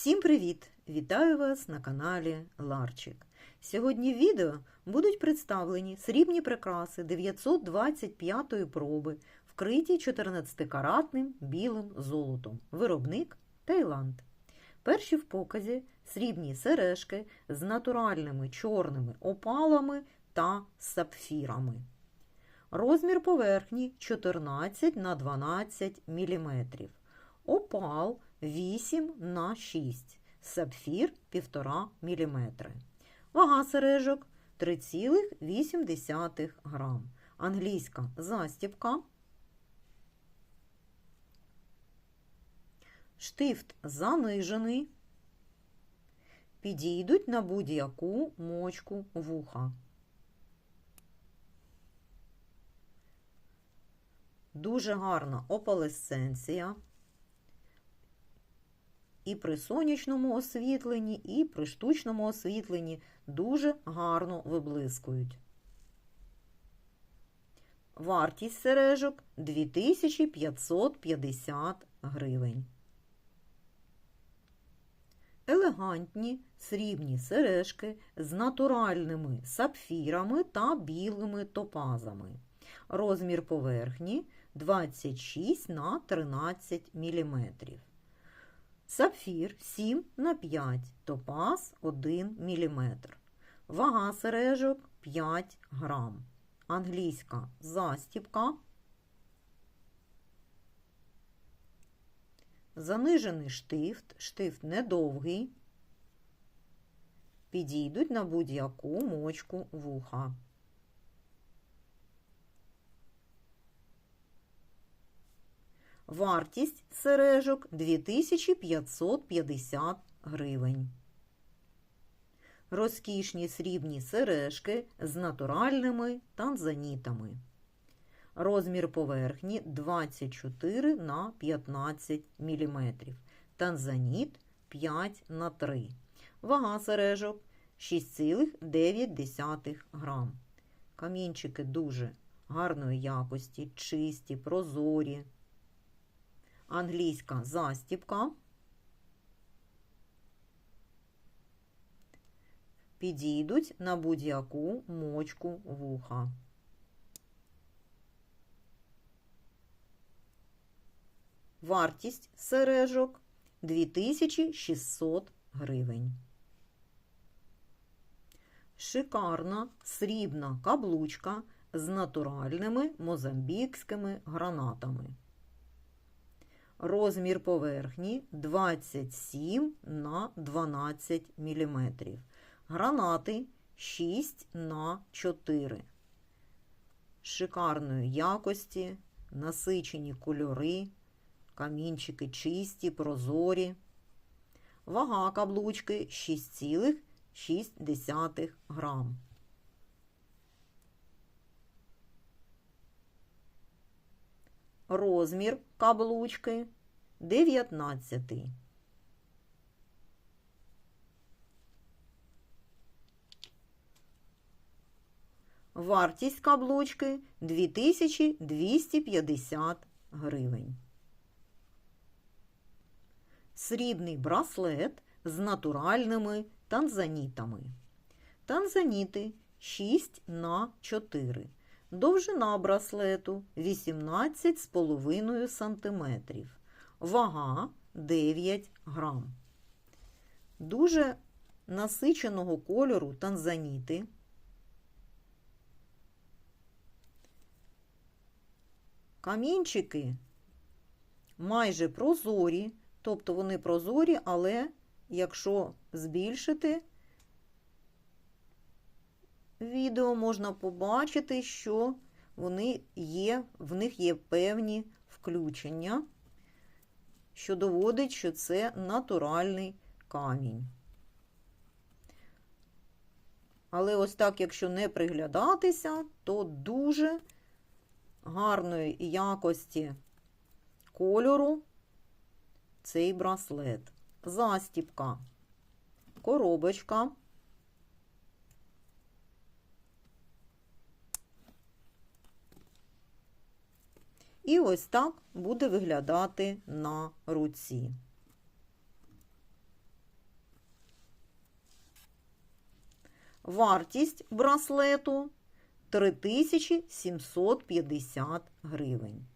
Всім привіт! Вітаю вас на каналі Ларчик. Сьогодні в відео будуть представлені срібні прикраси 925-ї проби, вкриті 14-каратним білим золотом. Виробник Таїланд. Перші в показі срібні сережки з натуральними чорними опалами та сапфірами. Розмір поверхні 14 на 12 мм. Опал 8 на 6, сапфір 1,5 мм. Вага сережок 3,8 грам. Англійська застібка. Штифт занижений. Підійдуть на будь-яку мочку вуха. Дуже гарна опалесценція. І при сонячному освітленні, і при штучному освітленні дуже гарно виблискують. Вартість сережок 2550 гривень. Елегантні срібні сережки з натуральними сапфірами та білими топазами. Розмір поверхні 26 на 13 мм. Сапфір 7 на 5, топаз 1 мм. Вага сережок 5 грам. Англійська застібка. Занижений штифт, штифт недовгий. Підійдуть на будь-яку мочку вуха. Вартість сережок 2550 гривень. Розкішні срібні сережки з натуральними танзанітами. Розмір поверхні 24 на 15 мм. Танзаніт 5 на 3. Вага сережок 6,9 грам. Камінчики дуже гарної якості, чисті, прозорі англійська застіпка. Підійдуть на будь-яку мочку вуха. Вартість сережок 2600 гривень. Шикарна срібна каблучка з натуральними мозамбікськими гранатами. Розмір поверхні 27 на 12 мм. Гранати 6 на 4. Шикарної якості, насичені кольори, камінчики чисті, прозорі. Вага каблучки 6,6 грам. Розмір каблучки 19. Вартість каблучки 2250 гривень. Срібний браслет з натуральними танзанітами. Танзаніти 6 на 4 Довжина браслету 18,5 см. Вага 9 грам. Дуже насиченого кольору танзаніти. Камінчики майже прозорі, тобто вони прозорі, але якщо збільшити, відео можна побачити, що вони є, в них є певні включення, що доводить, що це натуральний камінь. Але ось так, якщо не приглядатися, то дуже гарної якості кольору цей браслет. Застіпка, коробочка. І ось так буде виглядати на руці. Вартість браслету 3750 гривень.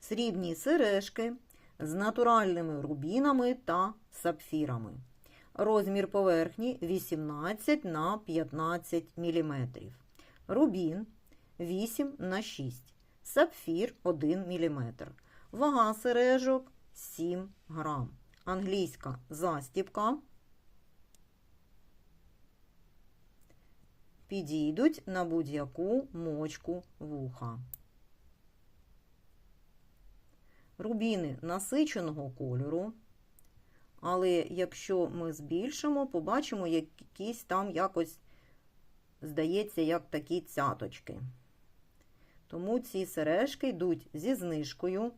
Срібні сережки з натуральними рубінами та сапфірами. Розмір поверхні 18 на 15 мм. Рубін 8 на 6 Сапфір 1 мм. Вага сережок 7 грам. Англійська застіпка. Підійдуть на будь-яку мочку вуха. Рубіни насиченого кольору. Але якщо ми збільшимо, побачимо якісь там якось, здається, як такі цяточки. Тому ці сережки йдуть зі знижкою.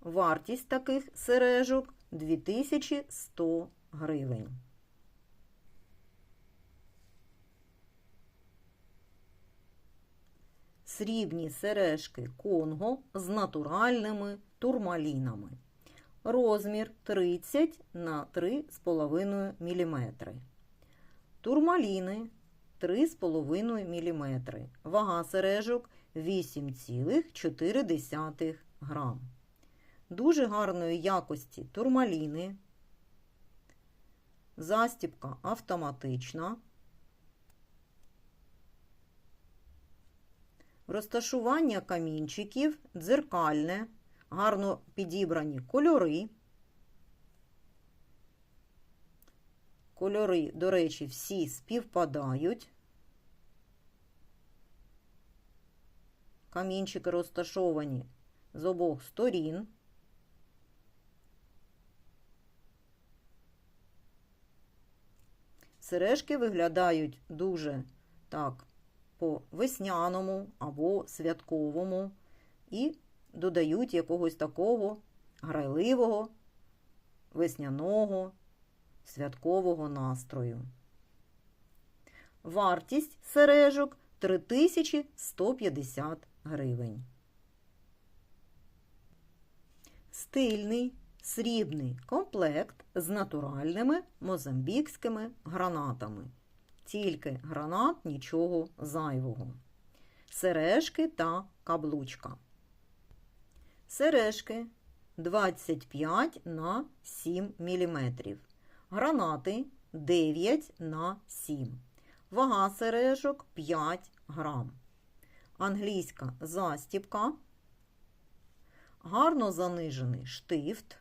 Вартість таких сережок 2100 гривень. Срібні сережки Конго з натуральними турмалінами. Розмір 30 на 3,5 мм. Турмаліни 3,5 мм. Вага сережок 8,4 грам. Дуже гарної якості турмаліни. Застіпка автоматична. Розташування камінчиків дзеркальне, гарно підібрані кольори. Кольори, до речі, всі співпадають. Камінчики розташовані з обох сторін. Сережки виглядають дуже так по весняному або святковому і додають якогось такого грайливого, весняного, святкового настрою. Вартість сережок 3150 гривень. Стильний срібний комплект з натуральними мозамбікськими гранатами. Тільки гранат, нічого зайвого. Сережки та каблучка. Сережки 25 на 7 мм. Гранати 9 на 7 Вага сережок 5 грам. Англійська застіпка. Гарно занижений штифт.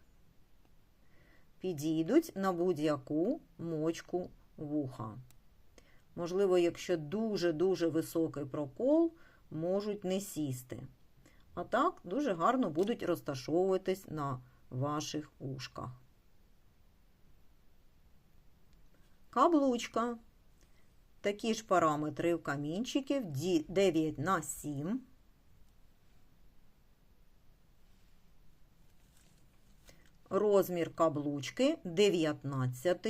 Підійдуть на будь-яку мочку вуха. Можливо, якщо дуже-дуже високий прокол, можуть не сісти. А так, дуже гарно будуть розташовуватись на ваших ушках. Каблучка. Такі ж параметри в камінчиків 9 на 7. Розмір каблучки 19.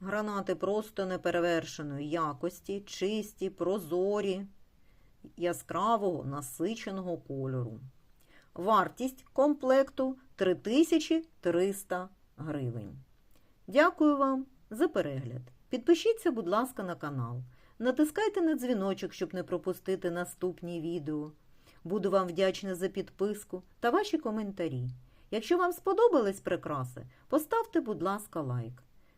Гранати просто неперевершеної якості, чисті, прозорі, яскравого насиченого кольору. Вартість комплекту 3300 гривень. Дякую вам за перегляд. Підпишіться, будь ласка, на канал. Натискайте на дзвіночок, щоб не пропустити наступні відео. Буду вам вдячна за підписку та ваші коментарі. Якщо вам сподобались прикраси, поставте, будь ласка, лайк.